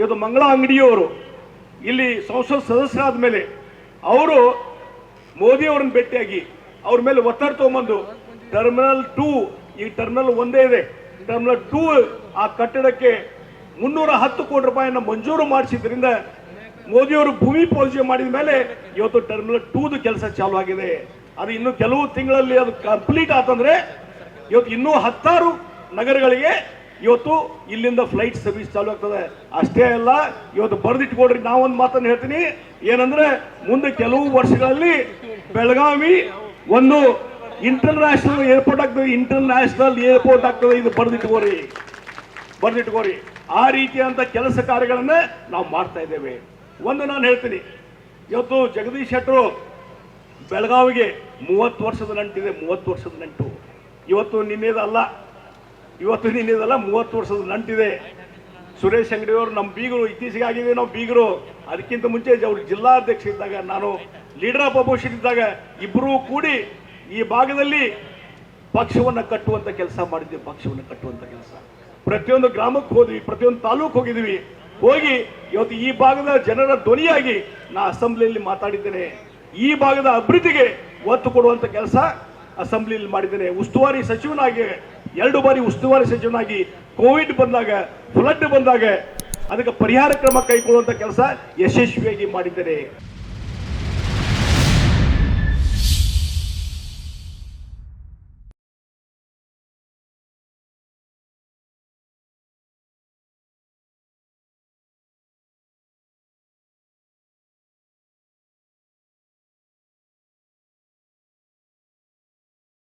ಇವತ್ತು ಮಂಗಳ ಅಂಗಡಿಯವರು. ಇಲ್ಲಿ ಸಂಸತ್ ಸದಸ್ಯರಾದ ಮೇಲೆ ಅವರು ಮೋದಿ ಅವರನ್ನು ಭೇಟಿಯಾಗಿ ಅವ್ರ ಮೇಲೆ ಒತ್ತಡ ತಗೊಂಬಂದು ಟರ್ಮಿನಲ್ ಟೂ, ಈ ಟರ್ಮಿನಲ್ ಒಂದೇ ಇದೆ. ಟರ್ಮಿನಲ್ ಟೂ ಆ ಕಟ್ಟಡಕ್ಕೆ ಮುನ್ನೂರ ಹತ್ತು ಕೋಟಿ ರೂಪಾಯಿಯನ್ನು ಮಂಜೂರು ಮಾಡಿಸಿದ್ರಿಂದ ಮೋದಿಯವರು ಭೂಮಿ ಪೂಜೆ ಮಾಡಿದ ಮೇಲೆ ಇವತ್ತು ಟರ್ಮಿನಲ್ ಟೂದು ಕೆಲಸ ಚಾಲು ಆಗಿದೆ. ಅದು ಇನ್ನು ಕೆಲವು ತಿಂಗಳಲ್ಲಿ ಅದು ಕಂಪ್ಲೀಟ್ ಆತಂದ್ರೆ ಇವತ್ತು ಇನ್ನೂ ಹತ್ತಾರು ನಗರಗಳಿಗೆ ಇವತ್ತು ಇಲ್ಲಿಂದ ಫ್ಲೈಟ್ ಸರ್ವಿಸ್ ಚಾಲೂ ಆಗ್ತದೆ. ಅಷ್ಟೇ ಅಲ್ಲ, ಇವತ್ತು ಬರೆದಿಟ್ಕೊಡ್ರಿ, ನಾವೊಂದು ಮಾತನ್ನು ಹೇಳ್ತೀನಿ. ಏನಂದ್ರೆ, ಮುಂದೆ ಕೆಲವು ವರ್ಷಗಳಲ್ಲಿ ಬೆಳಗಾವಿ ಒಂದು ಇಂಟರ್ನ್ಯಾಷನಲ್ ಏರ್ಪೋರ್ಟ್ ಆಗ್ತದೆ. ಇಂಟರ್ನ್ಯಾಷನಲ್ ಏರ್ಪೋರ್ಟ್ ಆಗ್ತದೆ. ಇದು ಬರೆದಿಟ್ಕೋರಿ ಬರೆದಿಟ್ಕೋರಿ ಆ ರೀತಿಯಾದಂಥ ಕೆಲಸ ಕಾರ್ಯಗಳನ್ನ ನಾವು ಮಾಡ್ತಾ ಇದ್ದೇವೆ. ಒಂದು ನಾನು ಹೇಳ್ತೀನಿ. ಇವತ್ತು ಜಗದೀಶ್ ಶೆಟ್ಟರು ಬೆಳಗಾವಿಗೆ ಮೂವತ್ತು ವರ್ಷದ ನಂಟಿದೆ. ಮೂವತ್ತು ವರ್ಷದ ನಂಟು. ಇವತ್ತು ನಿನ್ನೆದಲ್ಲ ಇವತ್ತು ನಿನ್ನಿದೆಲ್ಲ ಮೂವತ್ತು ವರ್ಷದ ನಂಟಿದೆ. ಸುರೇಶ್ ಅಂಗಡಿಯವರು ನಮ್ಮ ಬೀಗರು ಇತ್ತೀಚೆಗೆ ಆಗಿದ್ದೀವಿ ನಾವು ಬೀಗರು. ಅದಕ್ಕಿಂತ ಮುಂಚೆ ಅವರು ಜಿಲ್ಲಾಧ್ಯಕ್ಷ ಇದ್ದಾಗ ನಾನು ಲೀಡರ್ ಆಫ್ ಅಪೋಸಿಷನ್ ಇದ್ದಾಗ ಇಬ್ಬರೂ ಕೂಡಿ ಈ ಭಾಗದಲ್ಲಿ ಪಕ್ಷವನ್ನು ಕಟ್ಟುವಂಥ ಕೆಲಸ ಮಾಡಿದ್ವಿ ಪಕ್ಷವನ್ನು ಕಟ್ಟುವಂಥ ಕೆಲಸ. ಪ್ರತಿಯೊಂದು ಗ್ರಾಮಕ್ಕೆ ಹೋದ್ವಿ, ಪ್ರತಿಯೊಂದು ತಾಲೂಕು ಹೋಗಿದ್ವಿ ಹೋಗಿ ಇವತ್ತು ಈ ಭಾಗದ ಜನರ ಧ್ವನಿಯಾಗಿ ನಾ ಅಸೆಂಬ್ಲಿಯಲ್ಲಿ ಮಾತಾಡಿದ್ದೇನೆ. ಈ ಭಾಗದ ಅಭಿವೃದ್ಧಿಗೆ ಒತ್ತು ಕೊಡುವಂಥ ಕೆಲಸ ಅಸೆಂಬ್ಲಿಯಲ್ಲಿ ಮಾಡಿದ್ದೇನೆ. ಉಸ್ತುವಾರಿ ಸಚಿವನಾಗಿ ಎರಡು ಬಾರಿ ಉಸ್ತುವಾರಿ ಸಚಿವನಾಗಿ ಕೋವಿಡ್ ಬಂದಾಗ ಫ್ಲಡ್ ಬಂದಾಗ, ಅದಕ್ಕೆ ಪರಿಹಾರ ಕ್ರಮ ಕೈಗೊಳ್ಳುವಂಥ ಕೆಲಸ ಯಶಸ್ವಿಯಾಗಿ ಮಾಡಿದ್ದೇನೆ